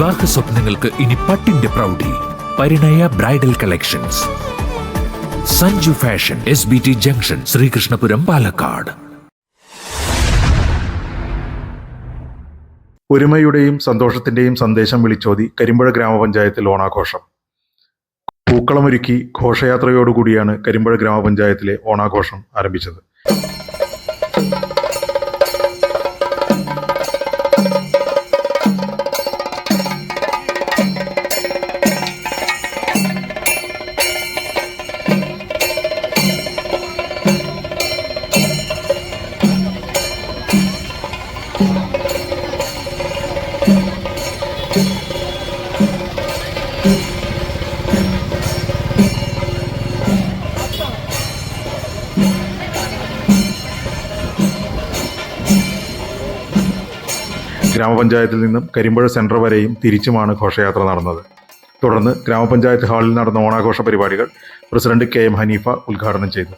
വിവാഹ സ്വപ്നങ്ങൾക്ക് ഇനി പട്ടിന്റെ പ്രൗഢി. Parinaya bridal collections. Sanju fashion S B T junction Sreekrishnapuram Palakkad. ഒരുമയുടെയും സന്തോഷത്തിന്റെയും സന്ദേശം വിളിച്ചോതി കരിമ്പുഴ ഗ്രാമപഞ്ചായത്തിൽ ഓണാഘോഷം. പൂക്കളമൊരുക്കി ഘോഷയാത്രയോടുകൂടിയാണ് കരിമ്പുഴ ഗ്രാമപഞ്ചായത്തിലെ ഓണാഘോഷം ആരംഭിച്ചത്. ഗ്രാമപഞ്ചായത്തിൽ നിന്നും കരിമ്പുഴ സെന്റർ വരെയും തിരിച്ചുമാണ് ഘോഷയാത്ര നടന്നത്. തുടർന്ന് ഗ്രാമപഞ്ചായത്ത് ഹാളിൽ നടന്ന ഓണാഘോഷ പരിപാടികൾ പ്രസിഡന്റ് കെ എം ഹനീഫ ഉദ്ഘാടനം ചെയ്തു.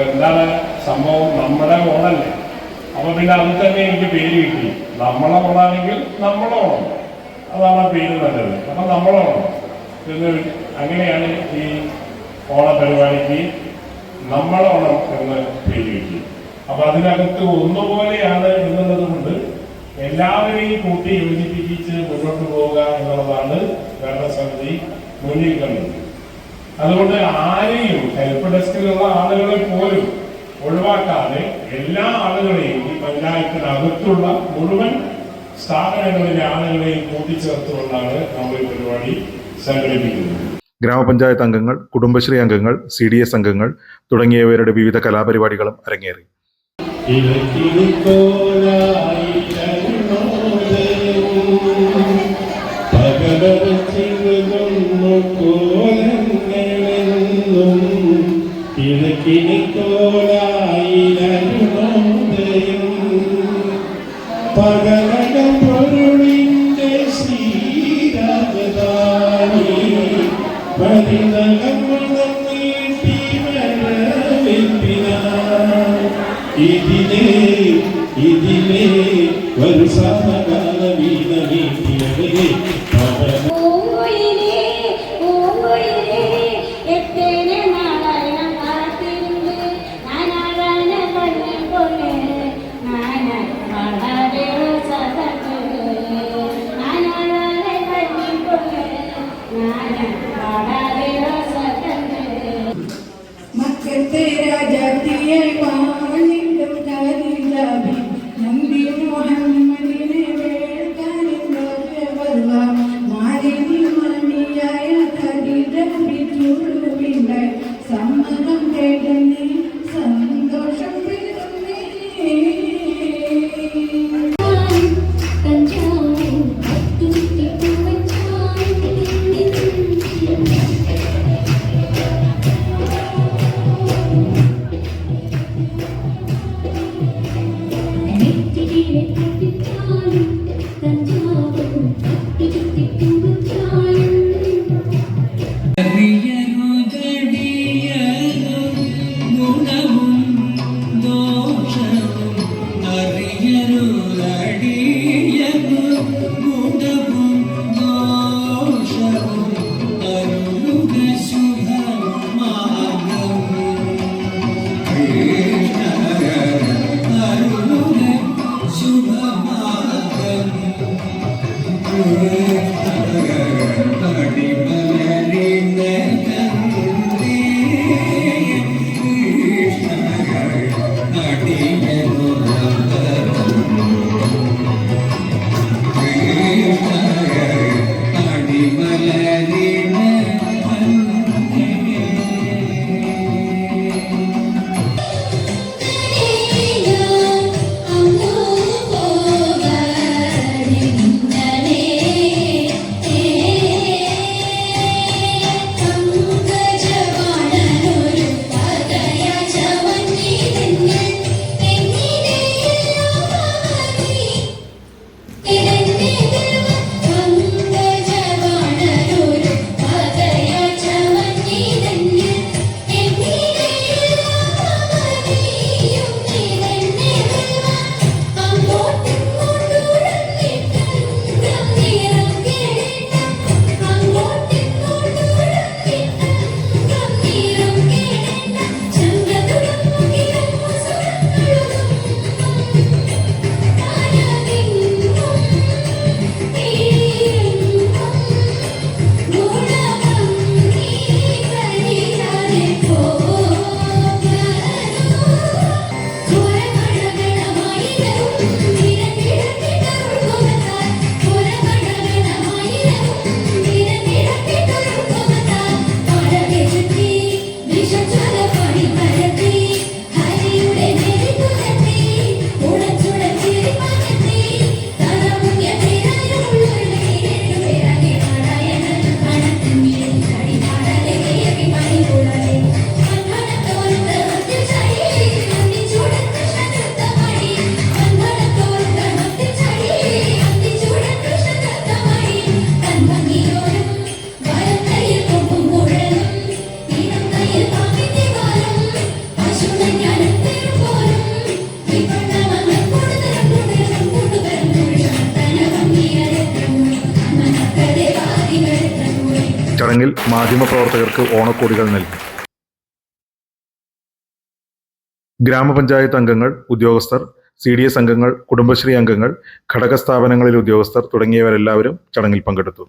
എന്താണ് സംഭവം? നമ്മുടെ ഓണല്ലേ. അപ്പോൾ പിന്നെ അത് തന്നെ എനിക്ക് പേര് കിട്ടി. നമ്മളെ ഓണാണെങ്കിൽ നമ്മളെ ഓണം. അതാണ് പേര് നല്ലത്. അപ്പം നമ്മളെ ഓണം. എന്ന് അങ്ങനെയാണ് ഈ ഓണ പരിപാടിക്ക് നമ്മളെ ഓണം എന്ന് പേര് കിട്ടി അപ്പൊ അതിനകത്ത് ഒന്നുപോലെയാണ് എന്നുള്ളത് കൊണ്ട് എല്ലാവരെയും കൂട്ടി യോജിപ്പിച്ച് മുന്നോട്ട് പോവുക എന്നുള്ളതാണ് ഭരണസമിതി മുന്നിൽ കണ്ടത്. അതുകൊണ്ട് ആരെയും ഹെൽപ്പ് ഡെസ്കിലുള്ള ആളുകളെ പോലും ഒഴിവാക്കാതെ എല്ലാ ആളുകളെയും ഈ പഞ്ചായത്തിനകത്തുള്ള മുഴുവൻ സ്ഥാപനങ്ങളിലെ ആളുകളെയും കൂട്ടിച്ചേർത്തുകൊണ്ടാണ് നമ്മൾ ഈ പരിപാടി സംഘടിപ്പിക്കുന്നത്. ഗ്രാമപഞ്ചായത്ത് അംഗങ്ങൾ കുടുംബശ്രീ അംഗങ്ങൾ സി ഡി എസ് അംഗങ്ങൾ തുടങ്ങിയവരുടെ വിവിധ കലാപരിപാടികളും അരങ്ങേറി. இலக்கினி கோல ഇതിലേ ഇതിലേ ഒരു സമകാല വീണ വീട്ടിയവരെ പവന ചടങ്ങിൽ മാധ്യമപ്രവർത്തകർക്ക് ഓണക്കോടികൾ നൽകി. ഗ്രാമപഞ്ചായത്ത് അംഗങ്ങൾ ഉദ്യോഗസ്ഥർ സി ഡി എസ് അംഗങ്ങൾ കുടുംബശ്രീ അംഗങ്ങൾ ഘടക സ്ഥാപനങ്ങളിലെ ഉദ്യോഗസ്ഥർ തുടങ്ങിയവരെല്ലാവരും ചടങ്ങിൽ പങ്കെടുത്തു.